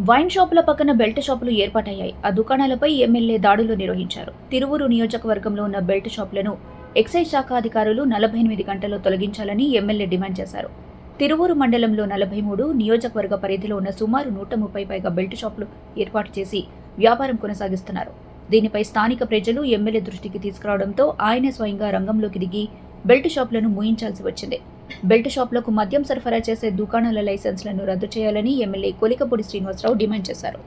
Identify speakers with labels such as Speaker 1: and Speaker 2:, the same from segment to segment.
Speaker 1: Wine షాపుల పక్కన belt షాపులు ఏర్పాటయ్యాయి. ఆ దుకాణాలపై ఎమ్మెల్యే దాడులు నిర్వహించారు. తిరువురు నియోజకవర్గంలో ఉన్న బెల్ట్ షాపులను ఎక్సైజ్ శాఖ అధికారులు నలభై ఎనిమిది గంటల్లో తొలగించాలని ఎమ్మెల్యే డిమాండ్ చేశారు. తిరువూరు మండలంలో నలభై మూడు నియోజకవర్గ పరిధిలో ఉన్న సుమారు నూట ముప్పై పైగా బెల్ట్ షాపులు ఏర్పాటు చేసి వ్యాపారం కొనసాగిస్తున్నారు. దీనిపై స్థానిక ప్రజలు ఎమ్మెల్యే దృష్టికి తీసుకురావడంతో ఆయన స్వయంగా రంగంలోకి దిగి బెల్ట్ షాపులను ముయించాల్సి వచ్చింది. బెల్ట్ షాపులకు మద్యం సరఫరా చేసే దుకాణాల లైసెన్స్లను రద్దు చేయాలని ఎమ్మెల్యే కొలికపూడి శ్రీనివాసరావు డిమాండ్ చేశారు.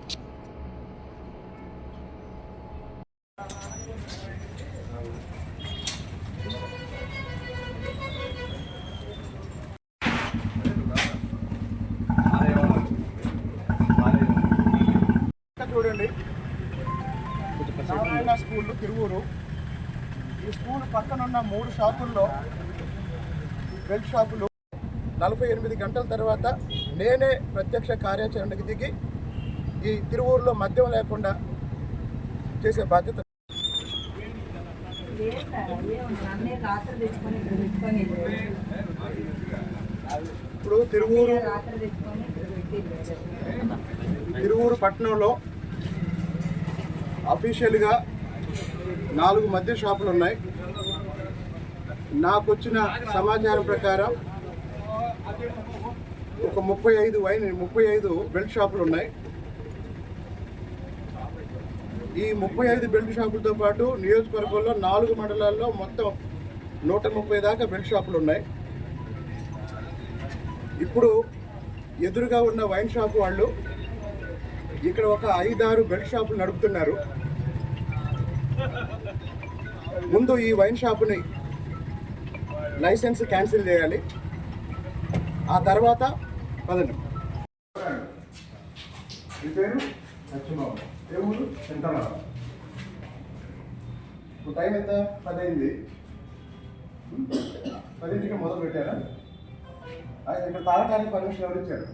Speaker 2: చూడండి. నారాయణ స్కూల్ తిరువూరు. ఈ స్కూల్ పక్కన ఉన్న మూడు షాపుల్లో బెల్ట్ షాపులు. నలభై ఎనిమిది గంటల తర్వాత నేనే ప్రత్యక్ష కార్యాచరణకు దిగి ఈ తిరువూరులో మద్యం లేకుండా చేసే బాధ్యత. ఇప్పుడు తిరువూరు తిరువూరు పట్టణంలో అఫీషియల్గా నాలుగు మద్య షాపులు ఉన్నాయి. నాకు వచ్చిన సమాచారం ప్రకారం ఒక ముప్పై ఐదు వైన్ ముప్పై ఐదు బెల్ట్ షాపులు ఉన్నాయి. ఈ ముప్పై ఐదు బెల్ట్ షాపులతో పాటు నియోజకవర్గంలో నాలుగు మండలాల్లో మొత్తం నూట ముప్పై దాకా బెల్ట్ షాపులు ఉన్నాయి. ఇప్పుడు ఎదురుగా ఉన్న వైన్ షాప్ వాళ్ళు ఇక్కడ ఒక ఐదారు బెల్ట్ షాపులు నడుపుతున్నారు. ముందు ఈ వైన్ షాపుని లైసెన్స్ క్యాన్సిల్ చేయాలి. ఆ తర్వాత పదండి. మీ పేరు? లక్ష్మీబాబు. ఏ ఊరు? చింతమల ఇప్పుడు టైం ఎంత? పది అయింది పదింటికి మొదలు పెట్టారా? ఇక్కడ తాగటానికి పర్మిషన్ ఎవరు ఇచ్చారు